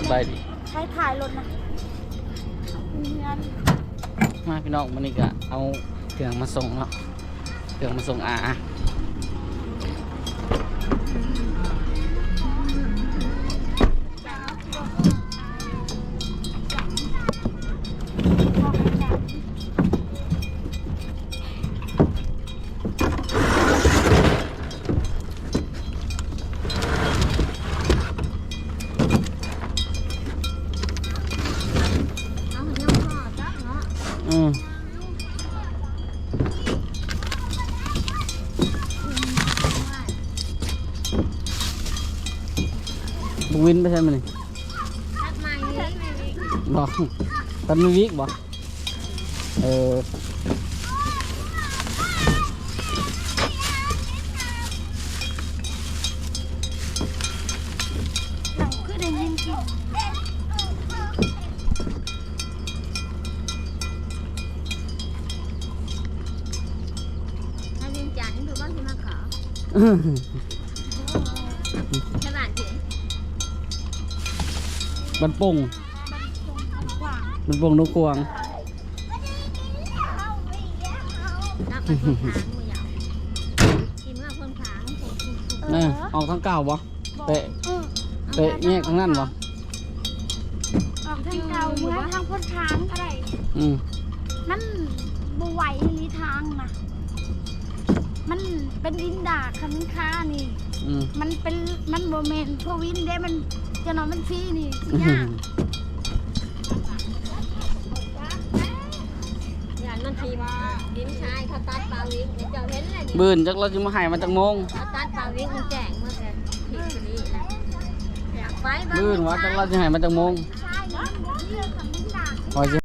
สบายดี ใช้ถ่ายรถนะมีงานมาพี่น้องวันนี้ก็เอาเครื่องมาส่งเนาะเครื่องมาส่งอา นาะอืมบุวินไปใช่ไหมนี่จักใหม่นี่ไม่มีบอกตันมีวิกบอกเออ หนังคือได้ยินกิน ถ้าเรียนจันทร์ถือว่าที่มาขอ ใช่บ้านเจ๊บันปุ่งกว้างบันปุ่งนกกวางรับมาพ่นขางมือยาวกินว่าพ่นขางผมเออออกทั้งเก่าบ่เปะเออเปะแยกทั้งนั้นบ่ออกทางเก่าเมื่อทางพ้นทางอะไรอืมมันบไหวลีทางนะ มันเป็นดินดาคันค้านี่ อืมมันเป็นมันโมเมนพวกวินเด้มันจะนอนมันฟรีนี่อื้อหืยาอกอย่างนั้นทีมาดินชายเขาตัดปลาวิ่งเจ้าเห็นเลยนี่บืนจักเราจะมาใหายมาจากโมงเขาตัดปลาวิ่งมันแจ้งเมื่อกี้ผิดไปนี่นะอยากไปบ้าง บืนว่าจักเราจะใหายมาจากโมงใช่มันเรื่องของดินดาพอจะ